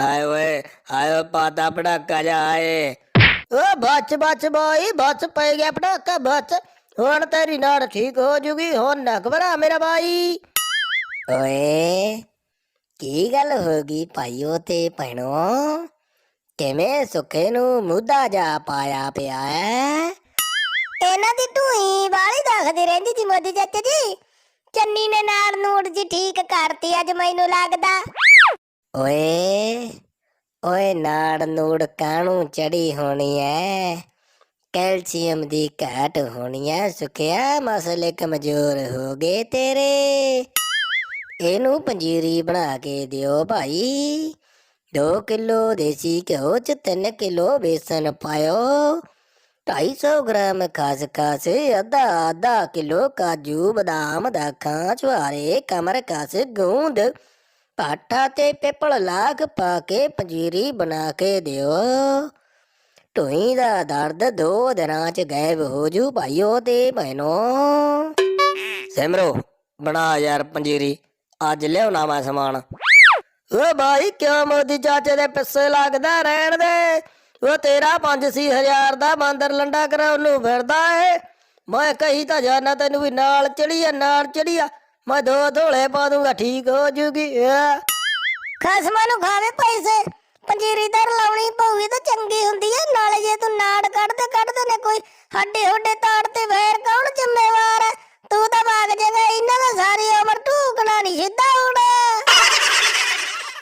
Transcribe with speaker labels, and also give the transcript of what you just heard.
Speaker 1: ਹਾਏ ਓਏ ਹਾਏ ਪਾਤਾ ਪੜਾਕਾ ਜਾ ਆਏ
Speaker 2: ਓ ਬੱਚ ਬੱਚ ਬਾਈ ਬੱਚ ਪੈ ਗਿਆ ਪਟਾਕਾ ਬੱਚ ਹੁਣ ਤੇਰੀ ਨਾੜ ਠੀਕ ਹੋ ਜੂਗੀ ਹੁਣ ਨਾ ਘਬਰਾ ਮੇਰਾ ਬਾਈ।
Speaker 1: ਓਏ ਕੀ ਗੱਲ ਹੋ ਗਈ ਭਾਈਓ ਤੇ ਭੈਣੋ? ਕਿਵੇਂ ਸੁੱਖੇ ਨੂੰ ਮੁੱਦਾ ਜਾ ਪਾਇਆ ਪਿਆ ਹੈ
Speaker 3: ਇਹਨਾਂ ਦੀ ਢੂਈ ਵਾਲੀ ਦੱਖਦੀ ਰਹਿੰਦੀ ਸੀ ਮੋਦੀ ਚਾਚਾ ਜੀ। ਚੰਨੀ ਨੇ ਨਾਲ ਨੂੜ ਜੀ ਠੀਕ ਕਰਤੀ ਅੱਜ ਮੈਨੂੰ ਲੱਗਦਾ।
Speaker 1: ਓਏ ਓਏ ਨਾੜ ਨੂੜ ਕਾਣੂ ਚੜੀ ਹੋਣੀ ਐ? ਕੈਲਸ਼ੀਅਮ ਦੀ ਘਾਟ ਹੋਣੀ ਐ। ਸੁਖਿਆ ਮਸਲੇ ਕਮਜ਼ੋਰ ਹੋ ਗਏ ਤੇਰੇ। ਇਹਨੂੰ ਪੰਜੀਰੀ ਬਣਾ ਕੇ ਦਿਓ ਭਾਈ। 2 ਕਿਲੋ ਦੇਸੀ ਘਿਓ ਚ 3 ਕਿਲੋ ਬੇਸਨ ਪਾਇਓ। 250 ਗ੍ਰਾਮ ਖਸਖਸ ਅੱਧਾ ਅੱਧਾ ਕਿਲੋ ਕਾਜੂ ਬਦਾਮ ਦਾਖਾਂ ਛੁਹਾਰੇ ਕਮਰ ਕਸ, ਗੂੰਦ ਪਾਠਾ ਤੇ ਪਿਪਲ ਲਾਗ ਪਾ ਕੇ ਪੰਜੀਰੀ ਬਣਾ ਕੇ ਦਿਓ। ਢੋਈ ਦਾ ਦਰਦ ਦੋ ਦਿਨਾਂ ਚ ਗਾਇਬ ਹੋ ਜੂ ਭਾਈਓ ਤੇ ਭੈਣੋ। ਸਿਮਰੋ, ਬਣਾ ਯਾਰ ਪੰਜੀਰੀ, ਅੱਜ ਲਿਆਉਣਾ ਮੈਂ ਸਮਾਨ।
Speaker 2: ਓ ਬਾਈ, ਕਿਉਂ ਮੋਦੀ ਚਾਚੇ ਦੇ ਪਿੱਛੇ ਲੱਗਦਾ ਰਹਿਣ ਦੇ? ਉਹ ਤੇਰਾ 5-6000 ਦਾ ਬਾਂਦਰ ਲੰਡਾ ਕਰਾਉਣ ਨੂੰ ਫਿਰਦਾ ਏ। ਮੈਂ ਕਹੀ ਤਾਂ ਜਾਣਾ ਤੈਨੂੰ ਵੀ ਨਾਲ ਚੜੀਆ ਨਾਲ ਚੜੀਆ ਮੈਂ ਦੋ ਧੋਲੇ ਪਾ ਦੂੰਗਾ, ਠੀਕ ਹੋ ਜੂਗੀ
Speaker 3: ਖਸਮਾਂ ਨੂੰ ਖਾਵੇ ਪੈਸੇ। ਪੰਜੀਰੀ ਦਰ ਲਾਉਣੀ ਪਊਗੀ ਤਾਂ ਚੰਗੀ ਹੁੰਦੀ ਐ ਨਾਲੇ ਜੇ ਤੂੰ ਨਾੜ ਕੱਢਦੇ ਕੱਢਦੇ ਨੇ ਕੋਈ। ਹੱਡੇ ਹੁੱਡੇ ਤਾੜ ਤੇ ਵੈਰ ਕੌਣ ਜ਼ਿੰਮੇਵਾਰ